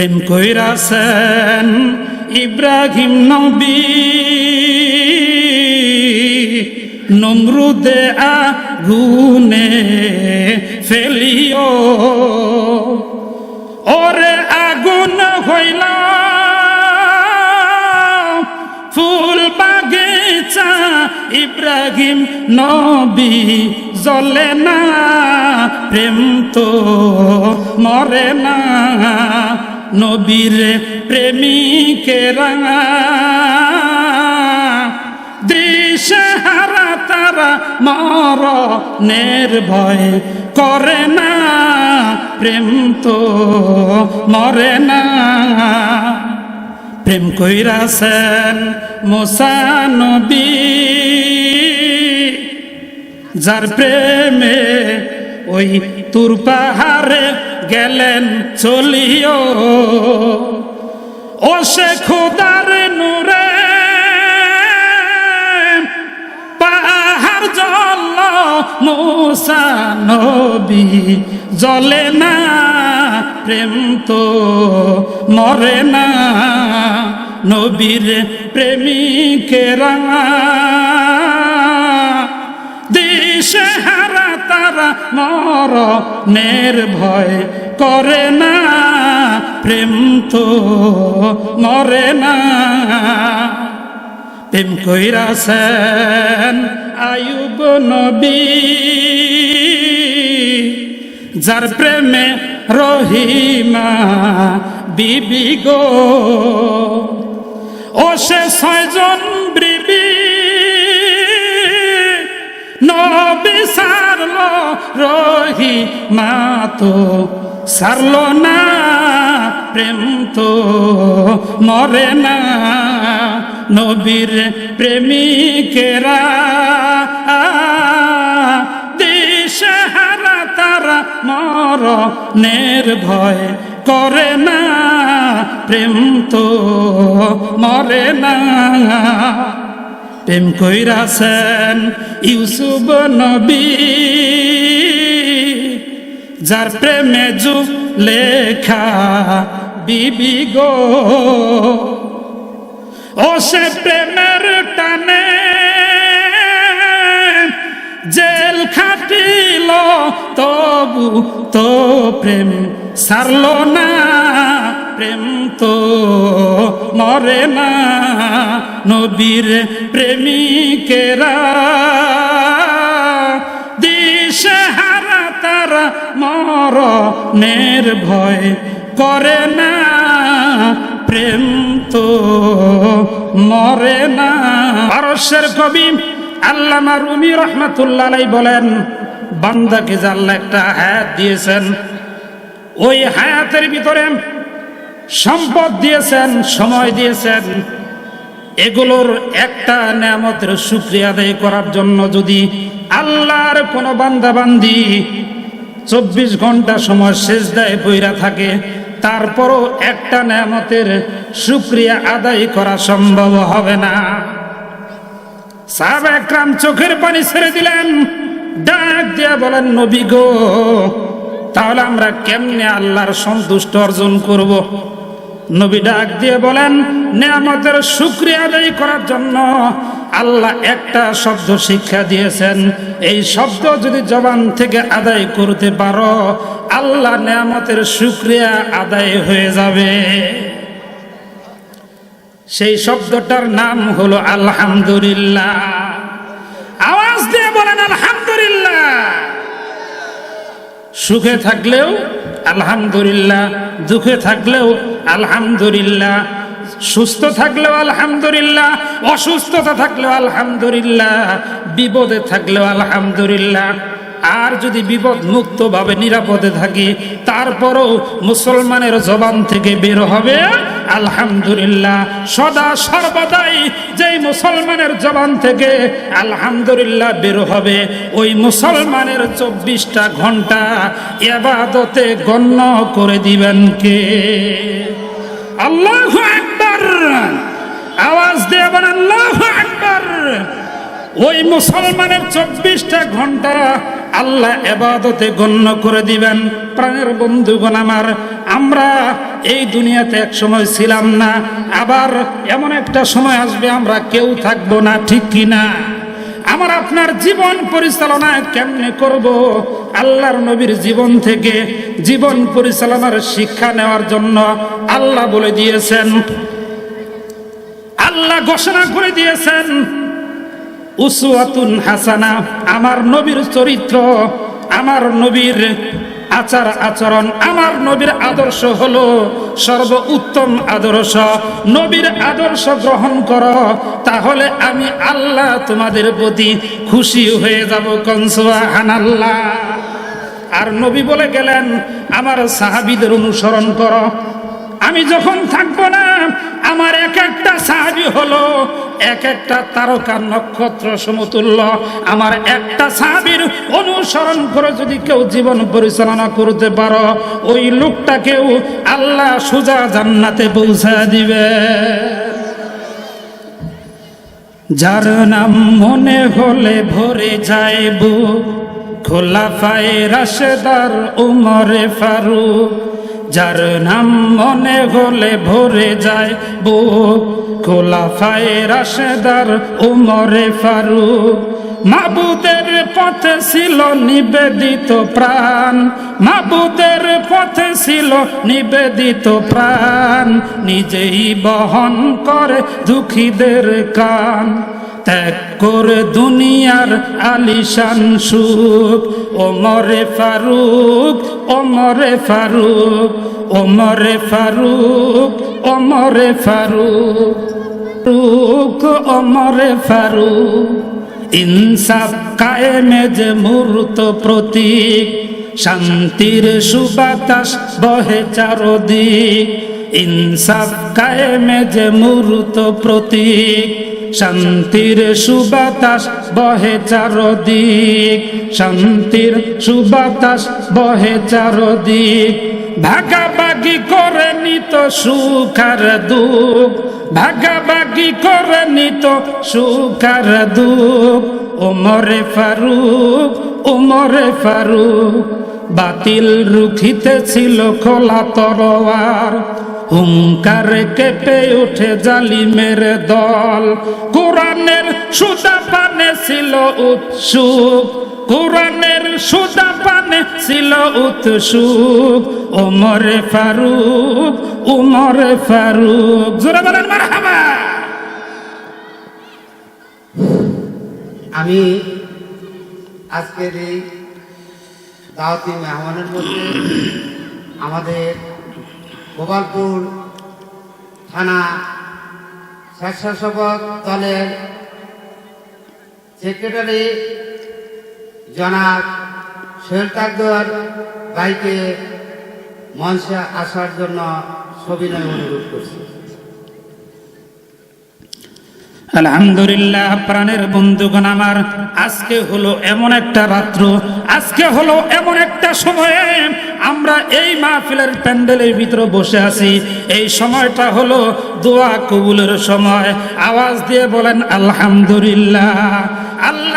প্রেম কইরাছেন ইব্রাহিম নবী। নমরুদে আগুনে ফেলিও। ওরে আগুন হইলা, ফুল বাগিচা ইব্রাহিম নবী জ্বলে না, প্রেম তো মরে না। নবীর প্রেমিকেরা দিশহারা তারা মরণের ভয় করে না। প্রেম তো মরে না। প্রেম কইরাছেন মোসানবী যার প্রেমে ওই তুর পাহাড়ে গেলেন চলিও। ও সে খুদার নূরে, পাহাড় জল মোসা নবী জলে না, প্রেম তো মরে না। নবীর প্রেমিকেরা দিশে হারা তারা মর নের ভয় করে না, প্রেম তো মরে না। প্রেম কইরাছেন আয়ুব নবী, যার প্রেমে রহিমা বিবি গো। ও সে ছয়জন বিবি রহি মা তো সারল না প্রেম তো, মরে না নবীর প্রেমিকেরা। দিশহারা তারা মর নের ভয় করে না প্রেম তো, মরে না প্রেম কইরাছেন ইউসুফ নবী। যার প্রেমে যুগ লেখা বিবি গো। ও সে প্রেমের টানে জেল খাটিল, তবু তো প্রেম সারল না। প্রেম তো মরে না, নবীর প্রেমিকেরা। দিশহারা তারা মর নের ভয় করে না, প্রেম তো মরে না। পারস্যের কবি আল্লামা রুমি রহমাতুল্লাহ বলেন, বান্দাকে জাল্লা একটা হায়াত দিয়েছেন, ওই হায়াতের ভিতরে সম্পদ দিয়েছেন, সময় দিয়েছেন এগুলোর একটা নেয়ামতের শুক্রিয়া আদায় করার জন্য যদি আল্লাহর কোনো বান্দা বান্দি চব্বিশ ঘণ্টা সময় শেষ দেয় বইরা থাকে, তারপরও একটা নেয়ামতের শুক্রিয়া আদায় করা সম্ভব হবে না সাহাব একরাম চোখের পানি ছেড়ে দিলেন, ডাক দিয়া বলেন, নবী গো, তাহলে আমরা কেমনে আল্লাহর সন্তুষ্ট অর্জন করব। নবী ডাক দিয়ে বলেন, নেয়ামতের শুক্রিয়া আদায় করার জন্য আল্লাহ একটা শব্দ শিক্ষা দিয়েছেন। এই শব্দ যদি জবান থেকে আদায় করতে পারো, আল্লাহ নেয়ামতের শুক্রিয়া আদায় হয়ে যাবে। সেই শব্দটার নাম হলো আলহামদুলিল্লাহ। আওয়াজ দিয়ে বলেন, আলহামদুলিল্লাহ। সুখে থাকলেও আলহামদুলিল্লাহ। দুঃখে থাকলেও আলহামদুলিল্লাহ সুস্থ থাকলেও আলহামদুলিল্লাহ অসুস্থতা থাকলেও আলহামদুলিল্লাহ বিপদে থাকলেও আলহামদুলিল্লাহ। আর যদি বিপদ মুক্ত ভাবে নিরাপদে থাকি, তারপরও মুসলমানের জবান থেকে বের হবে, আলহামদুলিল্লাহ, সদা সর্বদাই যেই মুসলমানের জবান থেকে আলহামদুলিল্লাহ বের হবে, ওই মুসলমানের চব্বিশটা ঘণ্টা এবাদতে গণ্য করে দিবেন কে? আল্লাহ একবার আওয়াজ দিয়ে আল্লাহ একবার ওই মুসলমানের চব্বিশটা ঘণ্টা আল্লাহ এবাদতে গণ্য করে দিবেন। প্রাণের বন্ধুগণ আমার, আমরা এই দুনিয়াতে এক সময় ছিলাম না, আবার এমন একটা সময় আসবে আমরা কেউ থাকব না, ঠিক কি না? আমার আপনার জীবন পরিচালনা কেমনে করব? আল্লাহর নবীর জীবন থেকে জীবন পরিচালনার শিক্ষা নেওয়ার জন্য আল্লাহ বলে দিয়েছেন। আল্লাহ ঘোষণা করে দিয়েছেন উসুয়াতুন হাসানা, আমার নবীর চরিত্র, আমার নবীর আচার আচরণ, আমার নবীর আদর্শ হলো সর্ব উত্তম আদর্শ। নবীর আদর্শ গ্রহণ কর, তাহলে আমি আল্লাহ তোমাদের প্রতি খুশি হয়ে যাব কনসুয়া হানাল্লাহ আর নবী বলে গেলেন, আমার সাহাবিদের অনুসরণ করো আমি যখন থাকব না, আমার এক একটা সাহাবি হলো, এক একটা তারকা নক্ষত্র সমতুল্য। আমার একটা সাহাবির অনুসরণ করে যদি কেউ জীবন পরিচালনা করতে পারো, ওই লোকটাকেও আল্লাহ সুজা জান্নাতে পৌঁছা দিবে। যার নাম মনে হলে ভরে যাইব খোলা পায়ে রাশেদার উমরে ফারুক। যার নাম মনে হলে ভরে যায় বুক। খোলা পায়ে রাশেদার উমরে ফারুক। মাবুদের পথে ছিল নিবেদিত প্রাণ। মাবুদের পথে ছিল নিবেদিত প্রাণ। নিজেই বহন করে দুঃখীদের কান। ত্যাগ করে দুনিয়ার আলিশান সুখ। ওমরে ফারুক ওমরে ফারুক ওমরে ফারুক ওমরে ফারুক ফারুক ওমরে ফারুক। ইনসাফ কায়েমে যে মূর্ত প্রতীক। শান্তির সুবাতাস বহে চারদিক। ইনসাফ কায়েমে যে মূর্ত প্রতীক। শান্তির সুবাতাস বহে চারদিক, শান্তির সুবাতাস বহে চারদিক। ভাগাভাগি করে নিত সুখার দুঃখ, ভাগাভাগি করে নিত সুখার দুঃখ। ওমরে ফারুক ওমরে ফারুক, বাতিল রুখিতে ছিল খোলা তরোয়ার। হুঙ্কারে কেঁপে উঠে জালিমের দল। কোরআনের সুদা পানে ছিল উৎসুক, কোরআনের সুদা পানে ছিল উৎসুক। ওমরে ফারুক, উমরে ফারুক। জোরে বলেন আমি আজকের এই দাওয়াতি মেহমানের মধ্যে আমাদের গোপালপুর থানা স্বেচ্ছাসেবক দলের সেক্রেটারি জনাব সোহেল তাকদর ভাইকে মঞ্চে আসার জন্য সবিনয় অনুরোধ করছি। আলহামদুলিল্লাহ, প্রাণের বন্ধুগণ আমার, আজকে হলো এমন একটা রাত্র, আজকে হলো এমন একটা সময়ে আমরা এই মাহফিলের প্যান্ডেলের ভিতরে বসে আছি। এই সময়টা হলো দোয়া কবুলের সময়। আওয়াজ দিয়ে বলেন, আলহামদুলিল্লাহ আল্লাহর নবী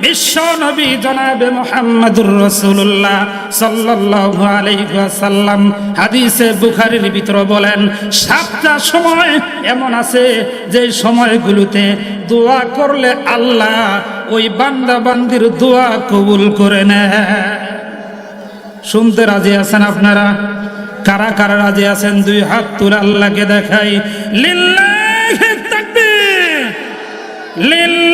বিশ্ব নবী জনাবে মোহাম্মদুর রসুল্লাহ সাল্লাল্লাহু আলাইহি ওয়াসাল্লাম। হাদিসে বুখারীর ভিতরে বলেন, সাতটা সময় এমন আছে যে সময়গুলোতে দোয়া করলে আল্লাহ ওই বান্দা বান্দির দোয়া কবুল করে নেয়। শুনতে রাজি আছেন আপনারা? কারা কারা রাজি আছেন? দুই হাত তুলে আল্লাহকে দেখাই। তাকবীর! লিল্লাহি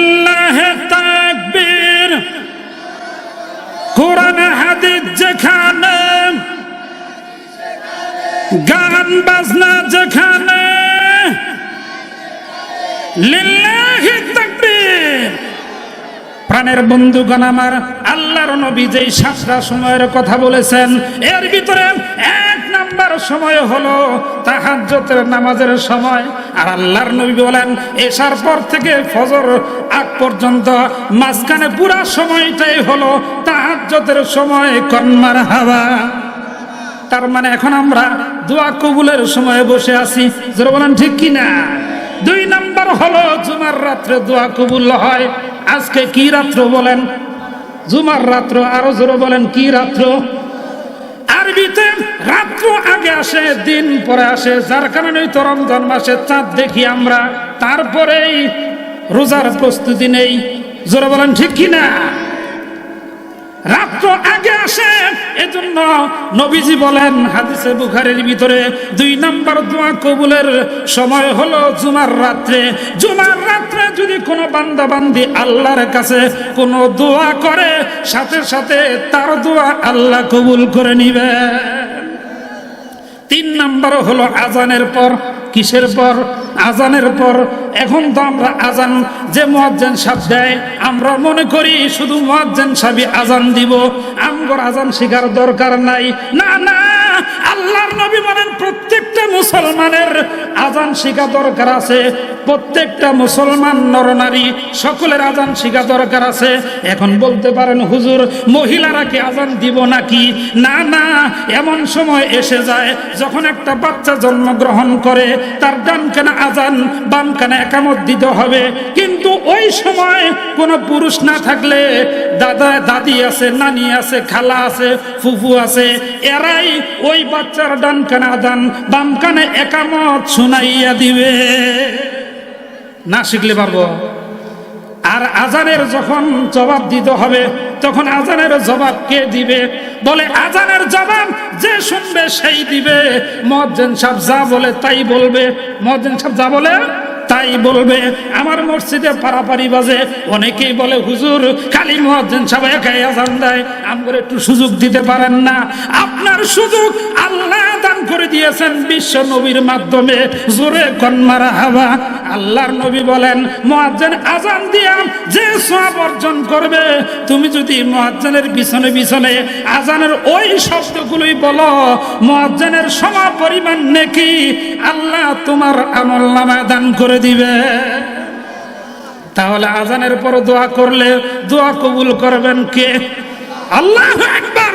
কোরআন হাদিস যেখানে, গান, বাজনা যেখানে, লিল্লাহি তাকবীর। প্রাণের বন্ধুগণ আমার, আল্লাহর নবী যেই সাতটা সময়ের কথা বলেছেন, এর ভিতরে সময় হলো তাহাজ্জতের নামাজের সময়। আর আল্লাহর নবী বলেন, এসার পর থেকে ফজর আগ পর্যন্ত মাঝখানে পুরা সময়টাই হলো তাহাজ্জতের সময় কন্মার হাওয়া। তার মানে এখন আমরা দোয়া কবুলের সময় বসে আছি। যারা বলেন, ঠিক কিনা দুই নাম্বার হলো জুমার রাত্রে দোয়া কবুল হয়। আজকে কি রাত্র বলেন? জুমার রাত্র আরও জোরে বলেন, কি রাত্র? আরবিতে রাত্র আগে আসে, দিন পরে আসে। যার কারণে তো রমজান মাসে চাঁদ দেখি আমরা। তারপরেই রোজার প্রস্তুতি নেই। জোরে বলেন, ঠিক কিনা? রাত্র আগে আসে, এজন্য নবীজি বলেন, হাদিসে বুখারের ভিতরে দুই নাম্বার দোয়া কবুলের সময় হলো জুমার রাত্রে। জুমার রাত্রে যদি কোনো বান্দা বান্দি আল্লাহর কাছে কোনো দোয়া করে, সাথে সাথে তার দোয়া আল্লাহ কবুল করে নিবে। তিন নাম্বার হলো আজানের পর, কিসের পর? আজানের পর। এখন তো আমরা আজান যে মুয়াজ্জেন সাহেব দেয়, আমরা মনে করি শুধু মুয়াজ্জেন সাহেবই আজান দিব। আমগর আজান শেখার দরকার নাই। না না আল্লাহর নবী বলেন, প্রত্যেকটা মুসলমানের আজান শিখা দরকার আছে, প্রত্যেকটা মুসলমান নরনারী সকলের আজান শিখা দরকার আছে। এখন বলতে পারেন, হুজুর, মহিলারা কি আজান দিব নাকি? না না, এমন সময় এসে যায়, যখন একটা বাচ্চা জন্মগ্রহণ করে, তার ডান কানে আজান বাম কানে একামত দিতে হবে। কিন্তু ওই সময় কোনো পুরুষ না থাকলে দাদা, দাদি আছে, নানি আছে, খালা আছে, ফুফু আছে, এরাই ওই বাচ্চার ডান কানে আজান বাম কানে একামত শুনাইয়া দিবে। না শিখলে পারব। আর আজানের যখন জবাব দিতে হবে, তখন আজানের জবাব কে দিবে? বলে, আজানের জবাব যে শুনবে সেই দিবে। মজ্জেন সাহেব যা বলে তাই বলবে। মজ্জেন সাহেব যা বলে তাই বলবে, আমার মসজিদে পারাপারি বাজে। অনেকেই বলে, হুজুর, খালি মহাজ্জেন সাহেব একাই আজান দেয়। আমার একটু সুযোগ দিতে পারেন না। আপনার সুযোগ আল্লাহ দান করে দিয়েছেন বিশ্ব নবীর মাধ্যমে। জোরে কন্মারা হাওয়া। আল্লাহর নবী বলেন মহাজ্জেন আজান দিয়া যে সব অর্জন করবে, তুমি যদি মহাজ্জেনের পিছনে পিছনে আজানের ওই শব্দগুলোই বলো মহাজ্জেনের সম পরিমাণ নেকি? আল্লাহ তোমার আমল নামা দান করে দিবে। তাহলে আজানের পর দোয়া করলে দোয়া কবুল করবেন কে? আল্লাহ একবার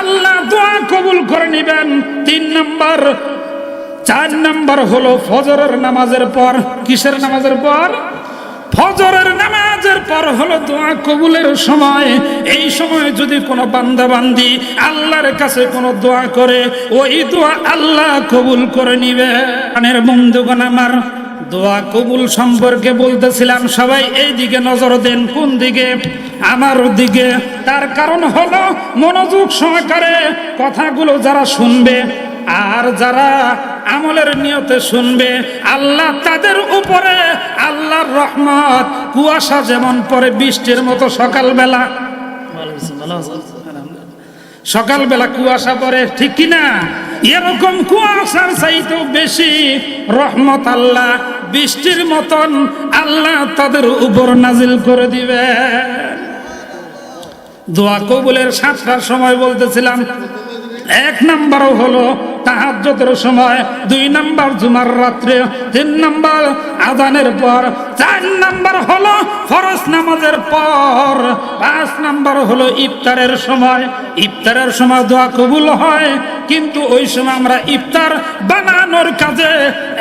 আল্লাহ দোয়া কবুল করে নিবেন। তিন নম্বর, চার নম্বর হলো ফজরের নামাজের পর। কিসের নামাজের পর? ফজরের নামাজের পর হলো দোয়া কবুলের সময়। এই সময় যদি কোনো বান্দা বান্দি আল্লাহর কাছে কোনো দোয়া করে, ওই দোয়া আল্লাহ কবুল করে নিবে। কানের বন্ধুগণ আমার দোয়া কবুল সম্পর্কে বলতেছিলাম সবাই এই দিকে নজর দেন কোন দিকে? আমার দিকে। তার কারণ হলো মনোযোগ সহকারে কথাগুলো যারা শুনবে আর যারা আমলের নিয়তে শুনবে আল্লাহ তাদের উপরে আল্লাহর রহমত কুয়াশা যেমন পরে বৃষ্টির মতো সকালবেলা। সকালবেলা কুয়াশা পরে ঠিক কিনা? এরকম কুয়াশার চাইতেও বেশি রহমত আল্লাহ, বৃষ্টির মতন আল্লাহ তাদের উপর নাজিল করে দিবে। দোয়া কবুলের সাতটার সময় বলতেছিলাম, এক নাম্বারও হলো তাহাজ্জতের সময় দুই নাম্বার জুমার রাত্রে, তিন নাম্বার আদানের পর, চার নাম্বার হলো ফরজ নামাজের পর, পাঁচ নাম্বার হলো ইফতারের সময়। ইফতারের সময় দোয়া কবুল হয়, কিন্তু ওই সময় আমরা ইফতার বানানোর কাজে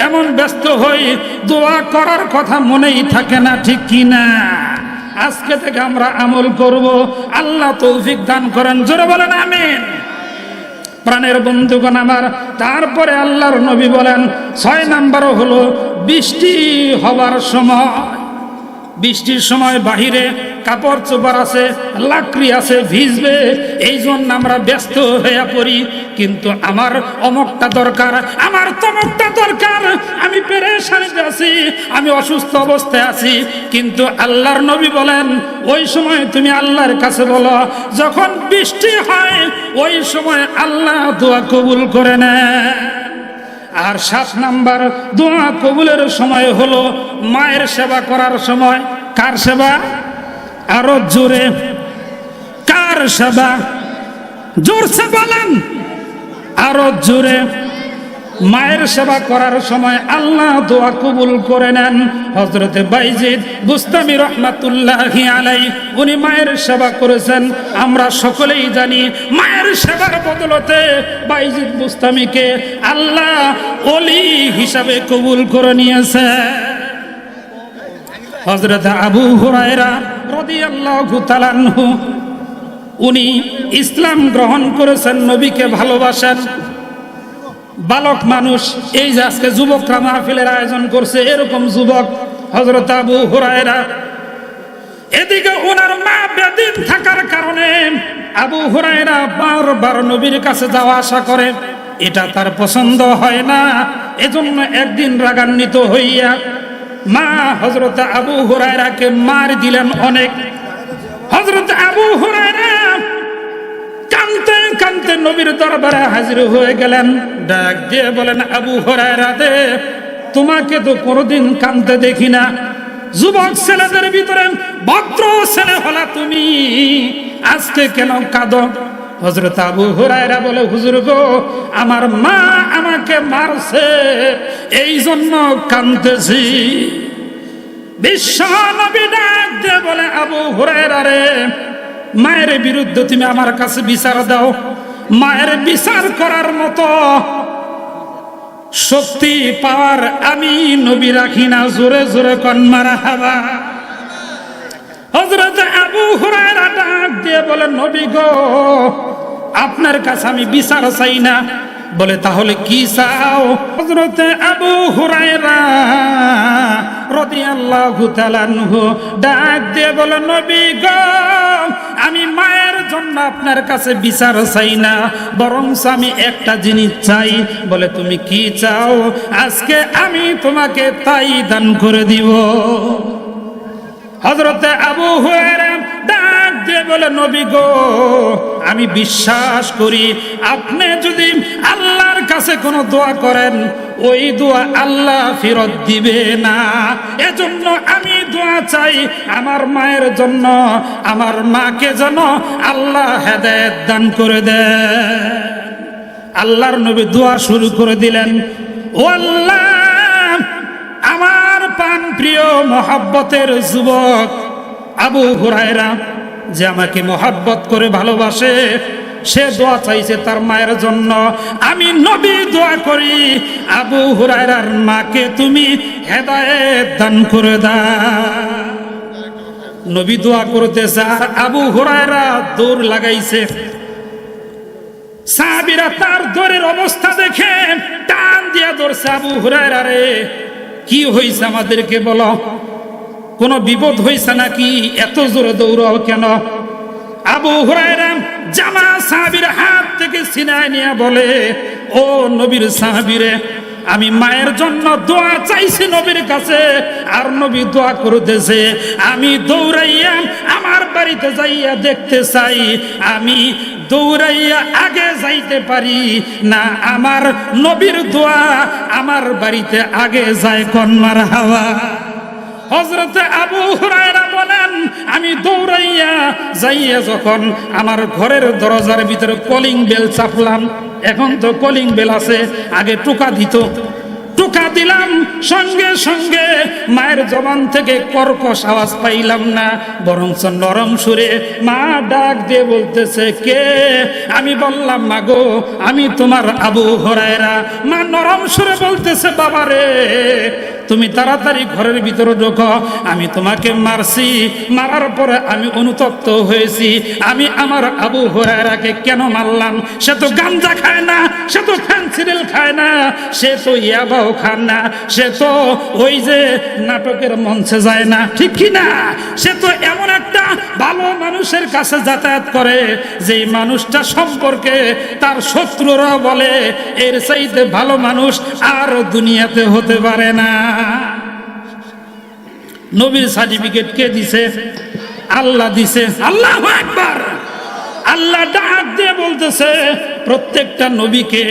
এমন ব্যস্ত হই, দোয়া করার কথা মনেই থাকে না, ঠিক কিনা আজকে থেকে আমরা আমল করব। আল্লাহ তৌফিক দান করেন, জোরে বলেন, আমিন। প্রাণের বন্ধুগণ আমার, তারপরে আল্লাহর নবী বলেন, ছয় নাম্বার হলো, বৃষ্টি হবার সময়, বৃষ্টির সময় বাহিরে কাপড় চোপড় আছে, লাকড়ি আছে, ভিজবে এই জন্য আমরা ব্যস্ত হয়ে পড়ি। কিন্তু আমার অমকটা দরকার, আমার তমকটা দরকার। আমি পেরেশানিতে আছি, আমি অসুস্থ অবস্থায় আছি। কিন্তু আল্লাহর নবী বলেন, ওই সময় তুমি আল্লাহর কাছে বলো, যখন বৃষ্টি হয়, ওই সময় আল্লাহ দোয়া কবুল করে নেয়। আর সাত নাম্বার, দোয়া কবুলের সময় হলো মায়ের সেবা করার সময়। কার সেবা? আরও জোরে। কার সেবা জোরসে বলেন। আরও জোরে। মায়ের সেবা করার সময় আল্লাহ দোয়া কবুল করে নেন। হজরতে বাইজিদ বুস্তামি রহমাতুল্লাহ আলাই উনি মায়ের সেবা করেছেন। আমরা সকলেই জানি মায়ের সেবার বদলতে বাইজিদ বুস্তামিকে আল্লাহ অলি হিসাবে কবুল করে নিয়েছে। হজরত আবু হুরায়রা উনি ইসলাম গ্রহণ করেছেন, নবীকে ভালোবাসেন। বালক মানুষ, এই যে আজকে যুবকরা মাহফিলের আয়োজন করছে, এরকম যুবক হজরত আবু হুরায়রা। এদিকে ওনার মা বেদিন থাকার কারণে আবু হুরায়রা বারবার নবীর কাছে যাওয়া আসা করে। এটা তার পছন্দ হয় না, এজন্য একদিন রাগান্বিত হইয়া মা হজরত আবু হুরায়রাকে মার দিলেন অনেক। হজরত আবু হুরায়রা কানতে কানতে নবীর দরবারে হাজির হয়ে গেলেন। ডাক দিয়ে বলেন, আবু হরায়রা দে, তোমাকে তো কোনোদিন কানতে দেখি না। যুবক ছেলেদের ভিতরে ভদ্র ছেলে হলা তুমি। আজকে কেন কাঁদো? হজরত আবু হুরায়রা বলে, হুজুর গো, আমার মা আমাকে মারছে এই জন্য কানতেছি বিশ্ব নবী ডাক দিয়ে বলে, আবু হুরায়রা রে, মায়ের বিরুদ্ধে তুমি আমার কাছে বিচার দাও। মায়ের বিচার করার মতো শক্তি পাওয়ার আমি নবী রাখি না, জোরে জোরে কন্মারা হাবা। হজরত আবু হুরায়রা ডাক দিয়ে বলে, নবী গো আপনার কাছে আমি বিচার চাই না। বলে, তাহলে কি চাও? হজরত আবু হুরায়রা রাদিয়াল্লাহু তাআলা ডাক দিয়ে বলে, নবী গো, আমি মায়ের জন্য আপনার কাছে বিচার চাই না বরং আমি একটা জিনিস চাই। বলে, তুমি কি চাও? আজকে আমি তোমাকে তাই দান করে দিব। হজরতে আবু দিয়ে বলে, নবী গো, আমি বিশ্বাস করি, আপনি যদি আল্লাহর কাছে কোনো দোয়া করেন, ওই দোয়া আল্লাহ ফেরত দিবে না। এজন্য আমি দোয়া চাই, আমার মায়ের জন্য, আমার মাকে যেন আল্লাহ হেদায়েত দান করে দেয় আল্লাহর নবী দোয়া শুরু করে দিলেন, ও আল্লাহ, আমার পান প্রিয় মহাব্বতের যুবক আবু হুরায়রা যে আমাকে মহাব্বত করে ভালোবাসে, সে দোয়া চাইছে তার মায়ের জন্য। আমি নবী দোয়া করি, আবু হুরায়রার মাকে তুমি হেদায়েত দান করে দাও। নবী দোয়া করতেছে, আর আবু হুরায়রা দৌড় লাগাইছে। সাহাবিরা তার দরের অবস্থা দেখে টান দিয়া ধরছে, আবু হুরায়রা রে, কি হয়েছে আমাদেরকে বলো? কোনো বিপদ হয়েছে নাকি? এত জোরে দৌড়াও কেন? আবু হুরায়রা জামা সাহাবির হাত থেকে সিনায় নিয়ে বলে, ও নবীর সাহাবিরে, আমি মায়ের জন্য দোয়া চাইছি নবীর কাছে, আর নবী দোয়া করতেছে, আমি দৌড়াইয়া আমার বাড়িতে যাইয়া দেখতে চাই, আমি দৌড়াইয়া আগে যাইতে পারি, না আমার নবীর দোয়া আমার বাড়িতে আগে যায় কন্মার হাওয়া? হজরতে আবু হুরায়রা বলেন, আমি দৌড়াইয়া যাইয়া যখন আমার ঘরের দরজার ভিতরে কলিং বেল চাপলাম, এখন তো কলিং বেল আছে, আগে টোকা দিত। টোকা দিলাম, সঙ্গে সঙ্গে মায়ের জবান থেকে কর্কশ আওয়াজ পাইলাম না, বরঞ্চ নরম সুরে মা ডাক দিয়ে বলতেছে, কে? আমি বললাম মা গো আমি তোমার আবু হরায়রা। মা নরম সুরে বলতেছে, বাবারে তুমি তাড়াতাড়ি ঘরের ভিতরে ঢোকো, আমি তোমাকে মারছি। মারার পরে আমি অনুতপ্ত হয়েছি। আমি আমার আবু হরায়রাকে কেন মারলাম? সে তো গাঞ্জা খায় না, সে তো খান সিরিয়াল খায় না, সে তো ইয়াবাও খান না, সে তো ওই যে নাটকের মঞ্চে যায় না, ঠিক কি না? সে তো এমন একটা ভালো মানুষের কাছে যাতায়াত করে যে মানুষটা সম্পর্কে তার শত্রুরা বলে, এর চাইতে ভালো মানুষ আর দুনিয়াতে হতে পারে না। নবীর সার্টিফিকেট কে দিছে? আল্লাহ দিছে। আল্লাহ একবার আল্লাহ ডাক দিয়ে বলতেছে, প্রত্যেকটা নবীকে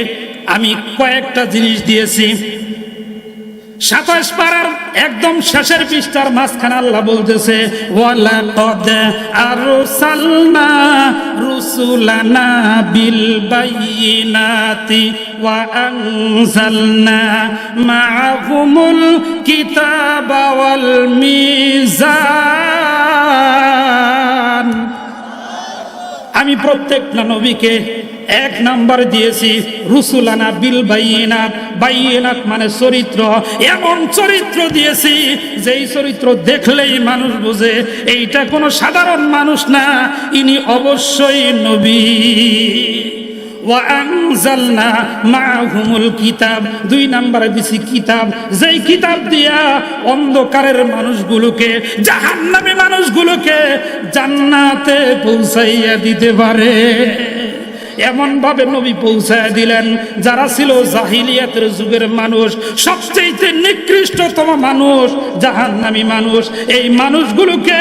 আমি কয়েকটা জিনিস দিয়েছি। সাতাশ পাড়ার একদম শেষের পৃষ্ঠার মাঝখানে আল্লাহ বলতেছে ওয়ালা বিল কিতাবা মিজান আমি প্রত্যেকটা নবীকে এক নাম্বার দিয়েছি, রুসুলানা বিল বাইনাত বাইনাত মানে চরিত্র। এমন চরিত্র দিয়েছি, যেই চরিত্র দেখলেই মানুষ বুঝে, এইটা কোনো সাধারণ মানুষ না, ইনি অবশ্যই নবী। ওয়ানজালনা মাহুমুল কিতাব। দুই নাম্বারে দিছি কিতাব। যেই কিতাব দিয়া অন্ধকারের মানুষগুলোকে, জাহান্নামী মানুষগুলোকে জান্নাতে পৌঁছাইয়া দিতে পারে। এমন ভাবে নবী পৌঁছায় দিলেন, যারা ছিল জাহিলিয়াতের যুগের মানুষ সবচেয়ে নিকৃষ্টতম মানুষ, জাহান্নামী মানুষ। এই মানুষগুলোকে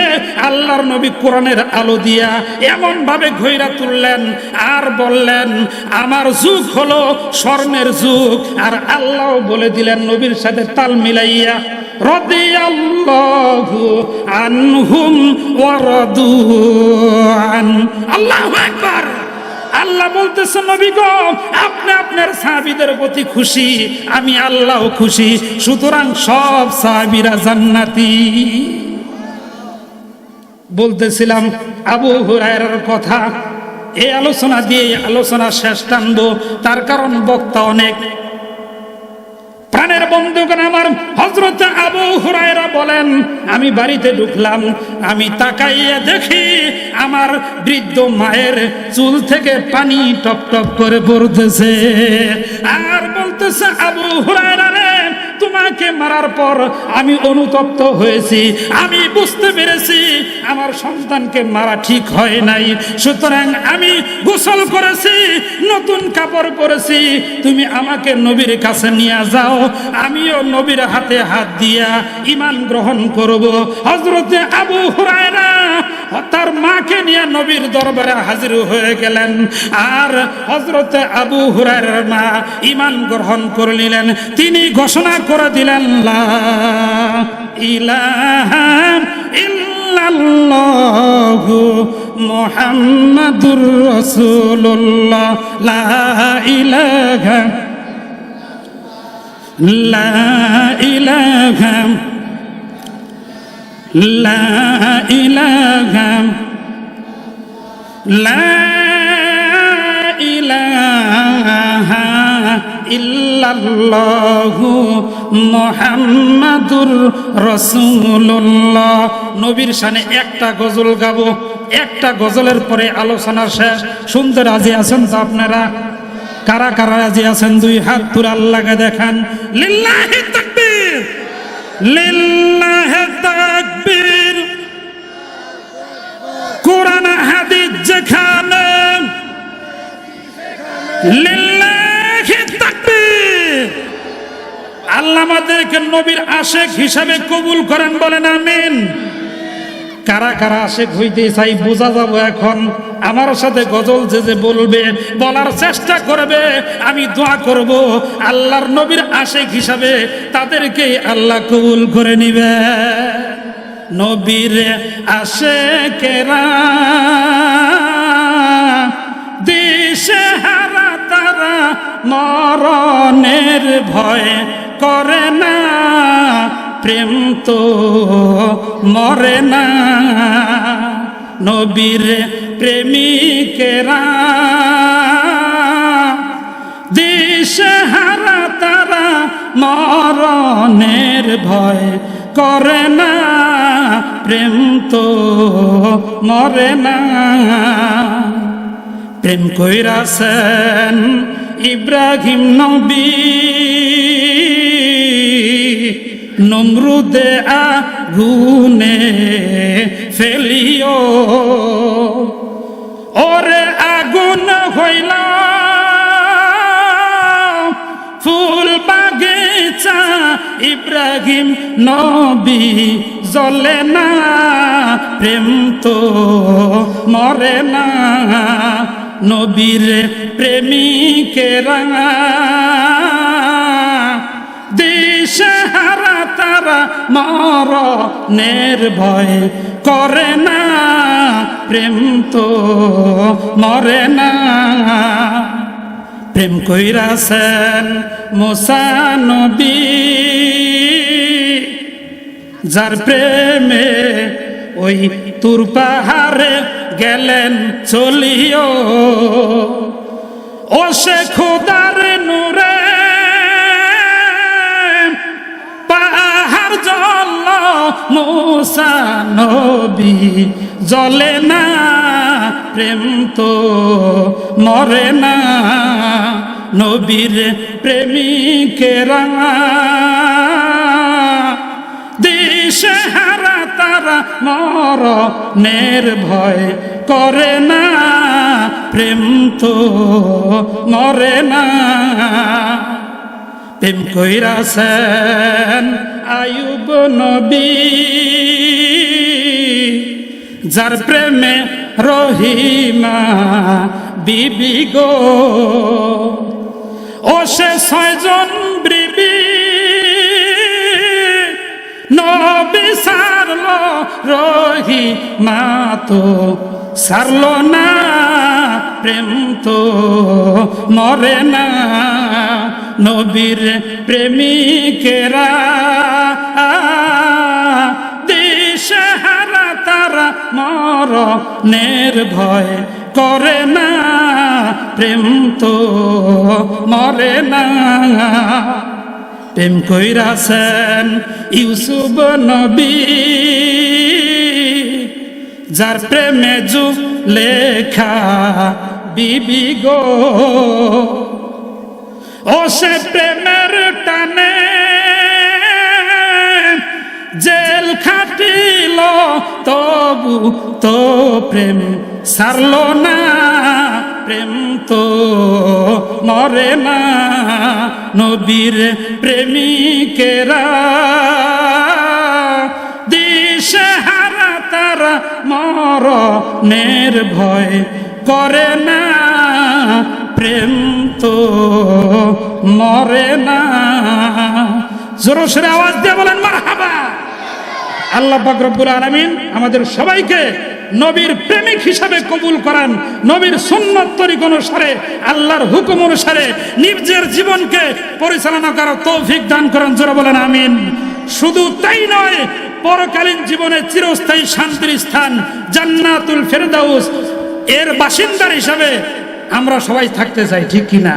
আল্লাহর নবী কোরআনের আলো দিয়া এমন ভাবে ঘইরা তুললেন আর বললেন, আমার যুগ হলো স্বর্ণের যুগ। আর আল্লাহ বলে দিলেন, নবীর সাথে তাল মিলাইয়া, রদিয়াল্লাহু আনহুম আন আল্লাহু আল্লাহ বলতেছে, নবী গো, আপনি আপনার সাহাবিদের প্রতি খুশি, আমি আল্লাহ খুশি, সুতরাং সব সাহাবিরা জান্নাতি। বলতেছিলাম, আবু হুরায়রার কথা, এই আলোচনা দিয়ে আলোচনা শেষ টানবো, তার কারণ বক্তা অনেক। প্রাণের বন্ধুগণ আমার হজরত আবু হুরায়রা বলেন, আমি বাড়িতে ঢুকলাম, আমি তাকাইয়া দেখি আমার বৃদ্ধ মায়ের চুল থেকে পানি টপ টপ করে পড়তেছে। আর বলতেছে, আবু হুরায়রা রে তোমাকে মারার পর আমি অনুতপ্ত হয়েছি, আমি বুঝতে পেরেছি আমার সন্তানকে মারা ঠিক হয় নাই। সুতরাং আমি গোসল করেছি, নতুন কাপড় পরেছি, তুমি আমাকে নবীর কাছে নিয়ে যাও, আমিও নবীর হাতে হাত দিয়া ইমান গ্রহণ করব। হজরতে আবু হুরায়রা তার মাকে নিয়ে নবীর দরবারে হাজির হয়ে গেলেন। আর হজরতে আবু হুরায়রার মা ইমান গ্রহণ করে নিলেন। তিনি ঘোষণা করে দিলেন ইল্লাল্লাহু মুহাম্মাদুর রাসূলুল্লাহ। লা ইলাহা লা ইলাহা ইলাহা লা ইলাহা ইল্লাল্লাহু মুহাম্মাদুর রাসূলুল্লাহ। নবীর শানে একটা গজল গাবো, একটা গজলের পরে আলোচনা শেষ। শুনতে রাজি আছেন তো আপনারা? কারা কারা রাজি আছেন? দুই হাত তুর আল্লাহকে দেখান। লিল্লাহি তাকবীর! লিল্লাহি তাকবীর! কোরআন হাদিস যেখানে আল্লাহ আমাদেরকে নবীর আশেক হিসাবে কবুল করেন বলেন আমিন। কারা কারা আশেক হইতে চাই বোঝা যাব এখন। আমার সাথে গজল যে যে বলবে, বলার চেষ্টা করবে, আমি দোয়া করব। আল্লাহর নবীর আশেক হিসাবে তাদেরকে আল্লাহ কবুল করে নিবে। নবীর আশেকেরা দিশে হারা তারা মরণের ভয় করে না। প্রেম তো মরে না। নবীর প্রেমিকেরা দিশে হারা তারা মরণের ভয় করে না। প্রেম তো মরে না। প্রেম কইরাছেন ইব্রাহিম নবী। নমরুদে আগুনে ফেলিও। ওরে আগুন হইল। ফুল বাগিচা ইব্রাহিম নবী। জ্বলে না, প্রেম তো মরে না। নবীর প্রেমিকেরা দিশাহারা তারা মরণের ভয় করে না। প্রেম তো মরে না। প্রেম কইরাছেন মোসানবী যার প্রেমে ওই তুর পাহাড়ে গেলেন চলিও। ও সে খোদার নূরে, পাহাড় জল মোসা নবী জলে না, প্রেম তো মরে না। নবীর প্রেমিকেরা তারা মর ভয় করে না, প্রেম তো মরে না। প্রেম কইরাছেন আয়ুব নবী, যার প্রেমে রহিমা বিবি গো। ও সে ছয়জন ব্রিবি রহি মা তো সারল না প্রেম তো, মরে না নবীর প্রেমিকেরা। দিশে হারা তারা মর ভয় করে না প্রেম তো, মরে না। প্রেম কইরাছেন ইউসুফ নবী যার প্রেমে জু লেখা, বিবি গো। ও সে প্রেমের টানে জেল খাটিল, তবু তো প্রেম সারল না, প্রেম তো মরে না। নবীর প্রেমিকেরা মর ভয় করে না, প্রেম তো মরে না। জোর সরে আওয়াজ দিয়ে বলেন, মারহাবা। আল্লাহ পাক রব্বুল আলামিন আমাদের সবাইকে নবীর প্রেমিক হিসাবে কবুল করান, নবীর সুন্নত তরিক অনুসারে, আল্লাহর হুকুম অনুসারে নিজের জীবনকে পরিচালনা করার তৌফিক দান করেন। জোরে বলেন, আমিন। শুধু তাই নয় পরকালীন জীবনে চিরস্থায়ী শান্তির স্থান, জান্নাতুল ফেরদাউস। এর বাসিন্দার হিসাবে আমরা সবাই থাকতে চাই, ঠিক কিনা?